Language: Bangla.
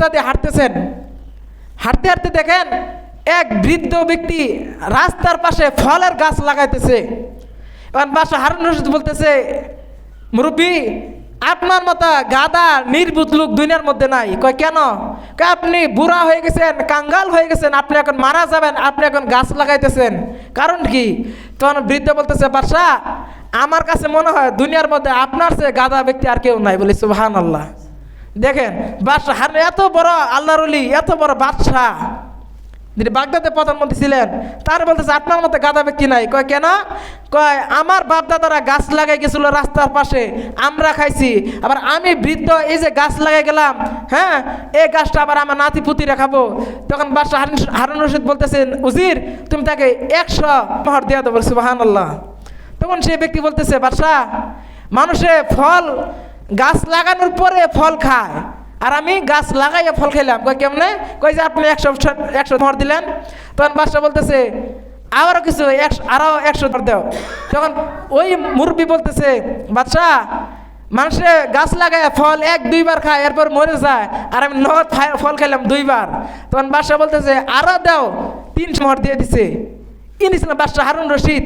রাস্তা দিয়ে হাঁটতেছেন। হাঁটতে হাঁটতে দেখেন এক বৃদ্ধ ব্যক্তি রাস্তার পাশে ফলের গাছ লাগাইতেছে। এবার বাসা হারুন রশিদ বলতেছে, মুরব্বী, আপনার মতো গাদা নির্বুত লোক দুনিয়ার মধ্যে নাই। কয়, কেন? আপনি বুড়া হয়ে গেছেন, কাঙ্গাল হয়ে গেছেন, আপনি এখন মারা যাবেন, আপনি এখন গাছ লাগাইতেছেন। কারণ কি? তখন বৃদ্ধ বলতেছে বাদশা আমার কাছে মনে হয় দুনিয়ার মধ্যে আপনার চেয়ে গাদা ব্যক্তি আর কেউ নাই। বলি সুবাহান আল্লাহ দেখেন, বাদশাহ হার এত বড় আল্লাহর অলি এত বড় বাদশাহ। যিনি বাগদাদে প্রধানমন্ত্রী ছিলেন। তার বলতেছে আপনার মতো গাদা ব্যক্তি নাই। কয়, কেন? কয়, আমার বাপদাদারা গাছ লাগাই গেছিল রাস্তার পাশে, আমরা খাইছি। আবার আমি বৃদ্ধ, এই যে গাছ লাগাই গেলাম হ্যাঁ এই গাছটা আবার আমার নাতি পুতিরা খাব। তখন বাদশাহ হারুন রশিদ বলতেছেন, উজির, তুমি তাকে একশো মোহর দেওয়া দেবো সুবাহান আল্লাহ তখন সেই ব্যক্তি বলতেছে, বাদশাহ, মানুষে ফল গাছ লাগানোর পরে ফল খায়। আর আমি গাছ লাগাইয়া ফল খেলাম। কই কেমনে? কই যে আপনি একশো একশো ধর দিলেন। তখন বাদশাহ বলতেছে আরও কিছু একশো আরও একশো ধর দাও। তখন ওই মুরব্বী বলতেছে বাদশাহ মানুষে গাছ লাগায় ফল এক, দুইবার খায়, এরপর মরে যায়। আর আমি নগদ ফল খেলাম দুইবার। তখন বাদশাহ বলতেছে আরও দাও। তিনশো মোহর দিয়ে দিছে। ইনি ছিলেন বাদশাহ হারুন রশিদ।